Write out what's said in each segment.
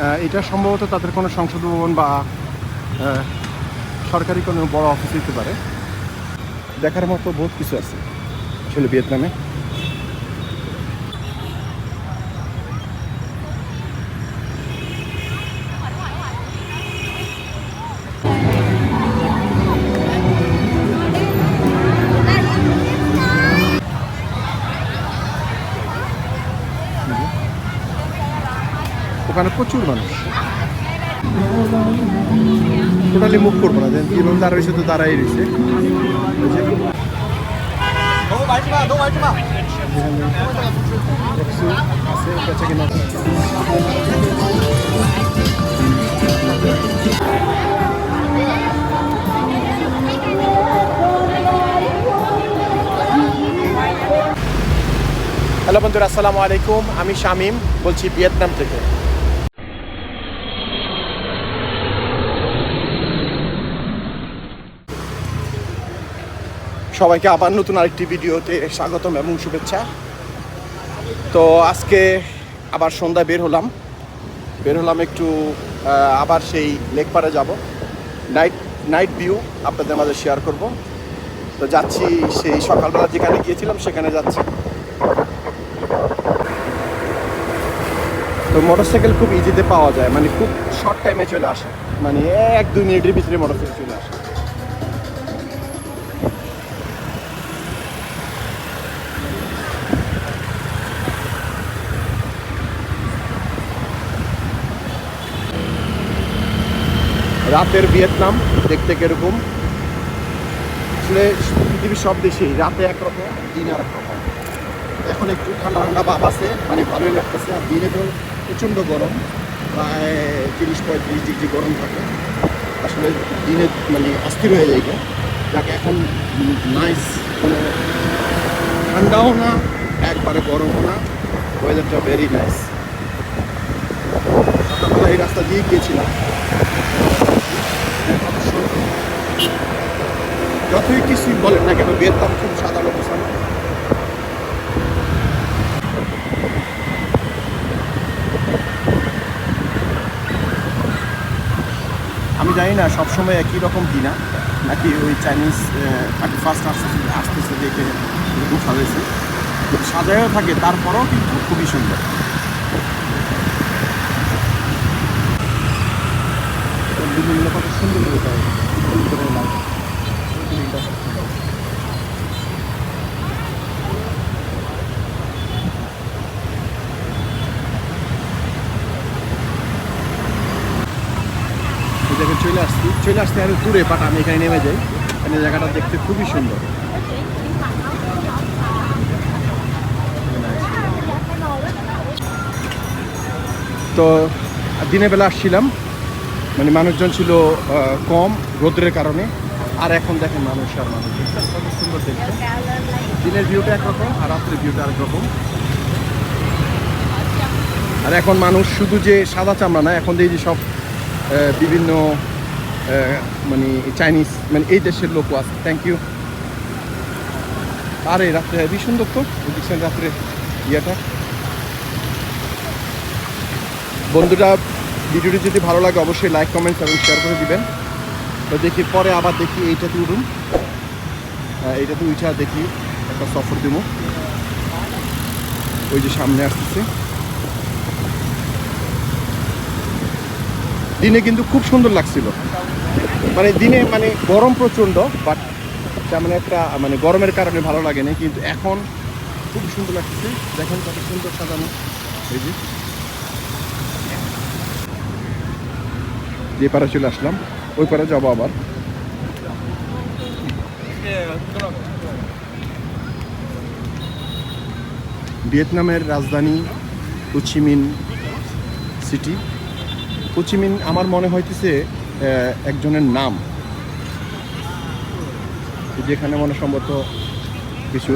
এটা সম্ভবত তাদের কোনো সংসদ ভবন বা সরকারি কোনো বড় অফিস হতে পারে। দেখার মতো বহুত কিছু আছে। আসলে ভিয়েতনামে। ওখানে প্রচুর মানুষ। টোটালি মুখ করব না, যেন যেরকম দাঁড়া রয়েছে তো দাঁড়াই রয়েছে। হ্যালো বন্ধুরা, আসসালামু আলাইকুম। আমি শামিম, বলছি ভিয়েতনাম থেকে। সবাইকে আবার নতুন আরেকটি ভিডিওতে স্বাগতম এবং শুভেচ্ছা। তো আজকে আবার সন্ধ্যায় বের হলাম। বের হলাম একটু আবার সেই লেক পাড়ে যাব। নাইট নাইট ভিউ আপনাদের মাঝে শেয়ার করব। তো যাচ্ছি সেই সকালবেলা যেখানে গিয়েছিলাম সেখানে যাচ্ছি। তো মোটরসাইকেল খুব ইজিতে পাওয়া যায়। মানে খুব শর্ট টাইমে চলে আসে। মানে এক দুই মিনিটের ভিতরে মোটরসাইকেল চলে আসে। রাতের ভিয়েতনাম দেখতে কীরকম? আসলে পৃথিবীর সব দেশেই রাতে একরকম, দিন আর রকম এখন একটু ঠান্ডা ঠান্ডা ভাব আছে মানে ভালোই লাগতেছে, আর দিনে তো প্রচণ্ড গরম, প্রায় তিরিশ পঁয়ত্রিশ ডিগ্রি গরম থাকে। আসলে দিনে মানে অস্থির হয়ে যায় যাকে, এখন নাইস কোনো ঠান্ডাও না, একবারে গরমও না ওয়েদারটা ভেরি নাইস এই রাস্তা দিয়ে গিয়েছিলাম। যতই কিছুই বলেন না কেন ভিয়েতনাম খুব সাধারণ অবস্থান আমি জানি না, সবসময় একই রকম কিনা নাকি ওই চাইনিজ থার্টি ফার্স্ট আসতেছে আসতেছে দেখে এরকম সাজাইছে সাজায়ও থাকে, তারপরেও কিন্তু খুবই সুন্দর। বিভিন্ন কত সুন্দর করে দেয় চলে আসছি। চলে আসতে আরও দূরে বাট আমি এখানে নেমে যাই। এখানে জায়গাটা দেখতে খুবই সুন্দর। তো দিনের বেলা আসছিলাম। মানে মানুষজন ছিল কম রোদ্রের কারণে। আর এখন দেখেন মানুষ আর মানুষ। কত সুন্দর দেখতে। দিনের ভিউটা একরকম আর রাত্রের ভিউটা আরেক রকম আর এখন মানুষ শুধু যে সাদা চামড়া না, এখন যে সব বিভিন্ন মানে চাইনিজ মানে এই দেশের লোকও আছে। থ্যাংক ইউ আরে, রাত্রে হেবি সুন্দর তো। দেখছেন রাত্রে ইয়েটা। বন্ধুরা ভিডিওটি যদি ভালো লাগে অবশ্যই লাইক কমেন্টস এবং শেয়ার করে দিবেন। তো দেখি পরে আবার দেখি এইটাতে উঠুন। আহ, এইটাতে উঠা দেখি একটা সফর দিব। ওই যে সামনে আসতেছে। দিনে কিন্তু খুব সুন্দর লাগছিল। মানে দিনে মানে গরম প্রচণ্ড বাট তেমন একটা মানে গরমের কারণে ভালো লাগে না কিন্তু এখন খুব সুন্দর লাগছে। দেখেন কত সুন্দর সাজানো। এই যে। যে পারে চলে আসলাম, ওই পারে যাব আবার। ভিয়েতনামের রাজধানী কুচিমিন সিটি। কুচিমিন আমার মনে হইতেছে একজনের নাম। যেখানে মনে সম্ভবত কিছু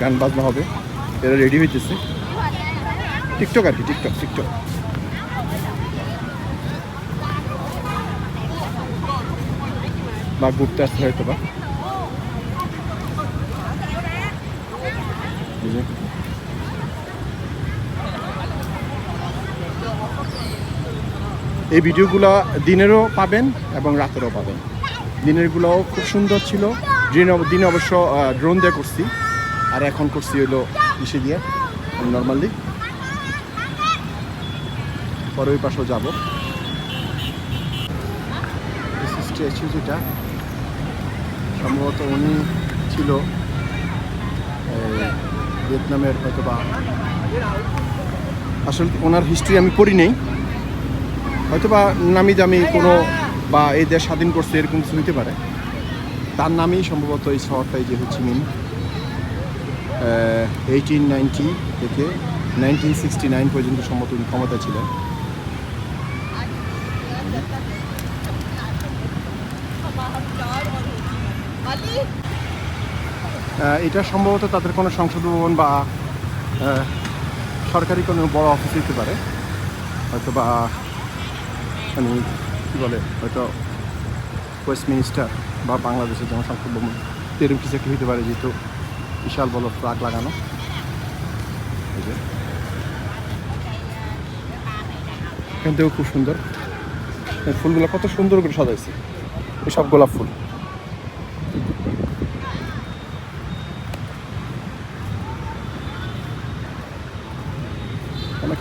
গান বাজনা হবে। এরা রেডি হইতেছে। টিকটক আর কি, টিকটক টিকটক। বা ঘুরতে আসতে হয়তো বা এই। ভিডিওগুলো দিনেরও পাবেন এবং রাতেরও পাবেন। দিনেরগুলোও খুব সুন্দর ছিল। দিনে দিনে অবশ্য ড্রোন দিয়ে করছি। আর এখন করছি হলো ইসে দিয়ে নর্মালি পরে ওই পাশেও যাব। স্ট্যাচু যেটা সম্ভবত উনি ছিল ভিয়েতনামের হয়তো বা আসলে ওনার হিস্ট্রি আমি পড়ি নেই। হয়তো বা নামি দামি কোনো বা এই দেশ স্বাধীন করছে এরকম কিছু হইতে পারে। তার নামেই সম্ভবত এই শহরটাই যে হচ্ছে মিন এইটিন নাইনটি থেকে নাইনটিন সিক্সটি নাইন পর্যন্ত সম্ভবত উনি ক্ষমতা ছিলেন। এটা সম্ভবত তাদের কোনো সংসদ ভবন বা সরকারি কোনো বড় অফিস হতে পারে। হয়তো বা মানে কী বলে, হয়তো ওয়েস্টমিনিস্টার বা বাংলাদেশের যেমন সংসদ ভবন এরকম কিছু একটা হতে পারে যেহেতু বিশাল বড় ফ্লাগ লাগানো। এখান থেকেও খুব সুন্দর। ফুলগুলো কত সুন্দর করে সাজাইছে। এই সব গোলাপ ফুল।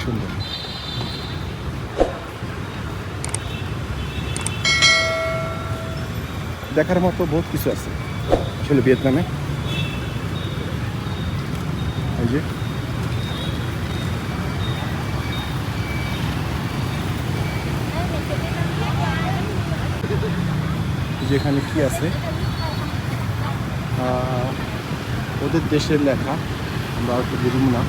সুন্দর। দেখার মতো বহুত কিছু আছে, আসলে ভিয়েতনামে। এই যে। যেখানে কি আছে? ওদের দেশের লেখা, আমরা হয়তো বুঝব না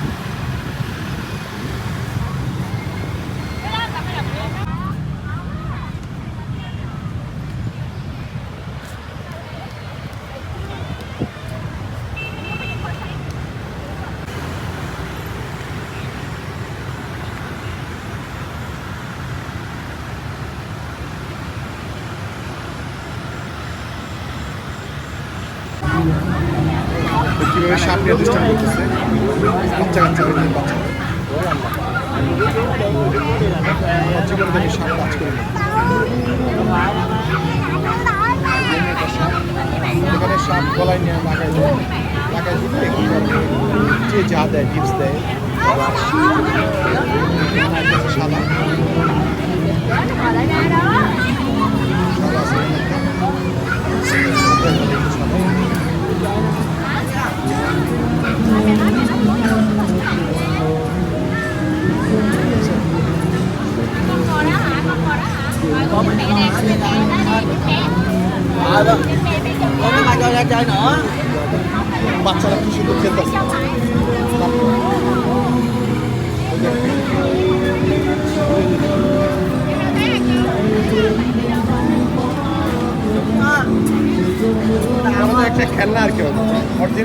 তো কীভাবে সাপ নিয়ে দুষ্টান করতেছে বাচ্চা কাচ্চা নিয়ে বাচ্চা করে দেখে সাপ কাজ করে। এখানে সাপ নিয়ে লাগাই যে দেয় টিপস দেয় সাদা ไม่เป็นไรไม่ต้องลดเลย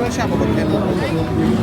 অরিজিনাল সাপ হলো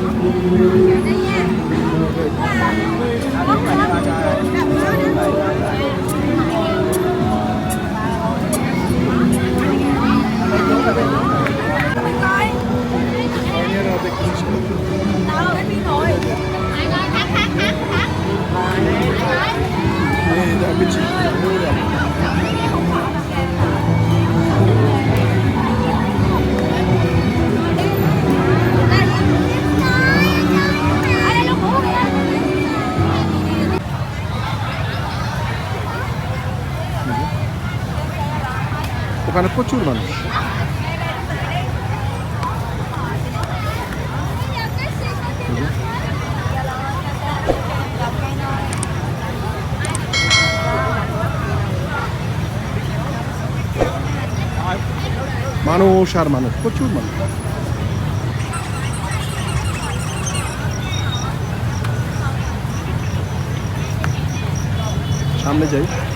ওখানে প্রচুর মানুষ। মানুষ আর মানুষ প্রচুর মানুষ। সামনে যাই।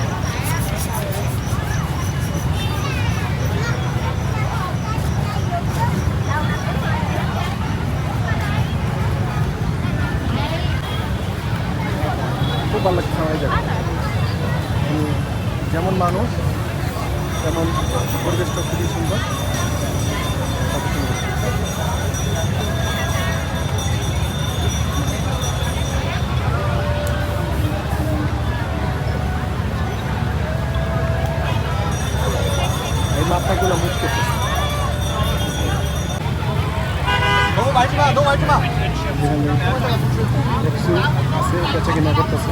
যেমন মানুষ তেমন পরিবেশটা খুবই সুন্দর এই মাথাগুলো মুচকেছে আছে বেচা কিনা করতেছে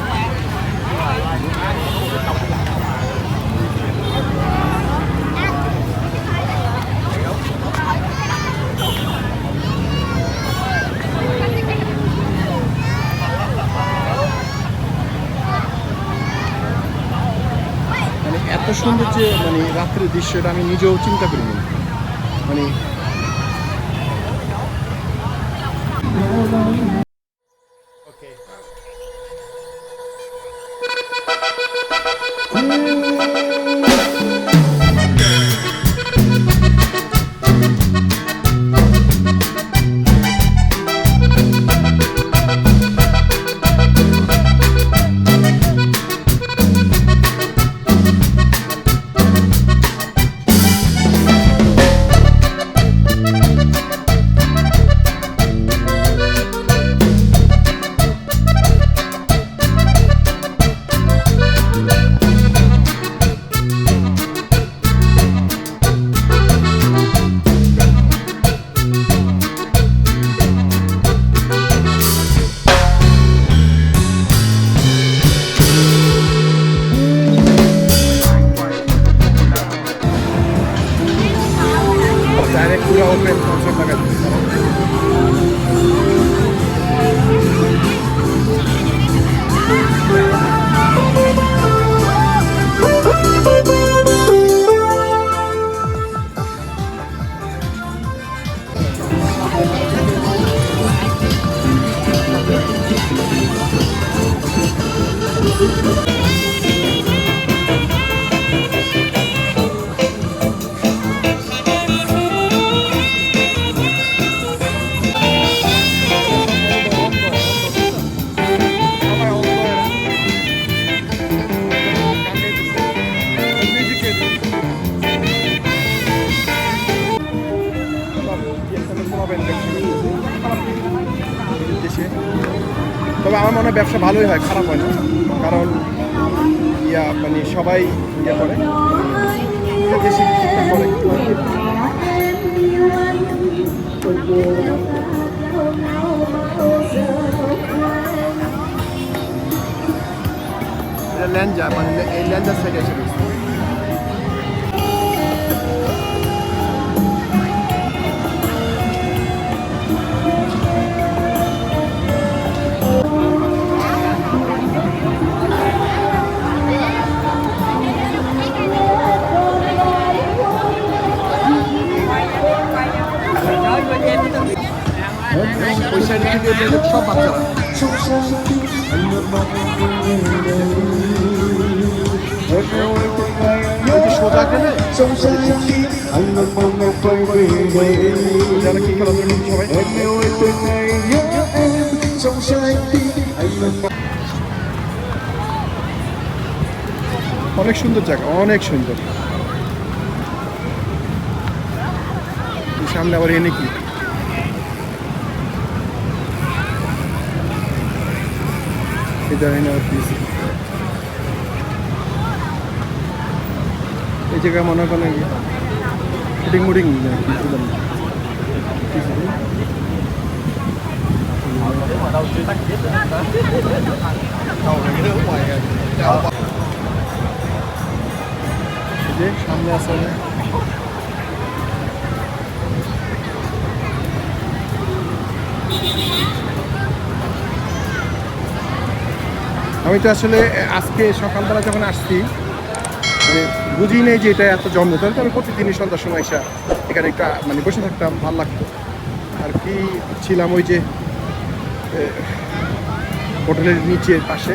রাত্রের দৃশ্যটা আমি নিজেও চিন্তা করিনি। মানে ব্যবসা ভালোই হয়, খারাপ হয় না। কারণ ইয়া মানে সবাই ইয়ে করে। দেশে করে। মানে এই ল্যান্ডার সাইডে এসে অনেক সুন্দর জায়গা অনেক সুন্দর। সামনে আবার এনে কি? এই জায়গায় আবার কি আছে? এই জায়গায় মনে করেন শুটিং মুটিং না কি বুঝলাম না। কি ছিল? এই যে সামনে আছে অনেক। আমি তো আসলে আজকে সকালবেলা যখন আসছি মানে বুঝি নেই যে এটা এত জন্ম তাহলে আমি প্রতিদিনই সন্ধ্যার সময় এসে এখানে একটা মানে বসে থাকতাম, ভালো লাগতো। আর কি ছিলাম ওই যে হোটেলের নিচের পাশে।